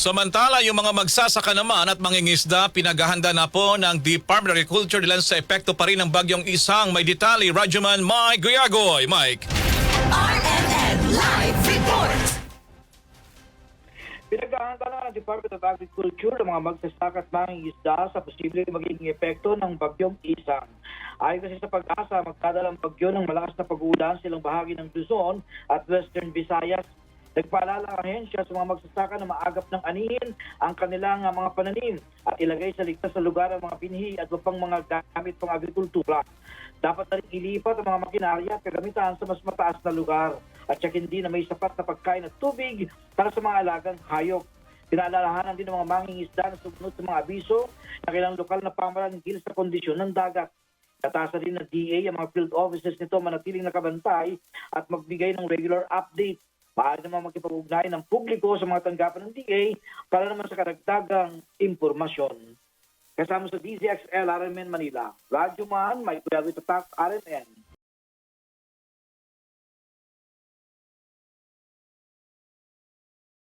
Samantala, yung mga magsasaka naman at mangingisda, pinaghahanda na po ng Department of Agriculture dahil sa epekto pa rin ng bagyong isang. May detalye, Radyoman Mike Guyagoy. Mike. RMN Live Report. Pinaghahanda na ng Department of Agriculture ang mga magsasaka at mangingisda sa posibleng magiging epekto ng bagyong isang. Ayon kasi sa pag-asa, magkadalang bagyo ng malakas na pag-uulan silang bahagi ng Luzon at Western Visayas. Nagpaalala ang ahensya sa mga magsasaka na maagap ng anihin ang kanilang ah, mga pananim at ilagay sa ligtas na lugar ang mga binhi at upang mga gamit pang agrikultura. Dapat na rin ilipat ang mga makinarya at kagamitan sa mas mataas na lugar at tiyakin din na may sapat na pagkain at tubig para sa mga alagang hayop. Pinaalalahanan din ng mga mangingisda na sumunod sa mga abiso na kailang lokal na pamaranggil sa kondisyon ng dagat. Katasa din ng DA ang mga field officers nito manatiling nakabantay at magbigay ng regular update. Maaari naman makipag-ugnay ng publiko sa mga tanggapan ng DA para naman sa karagdagang impormasyon. Kasama sa DZXL RMN Manila, Radyo Man, may Kuya Tatak RMN.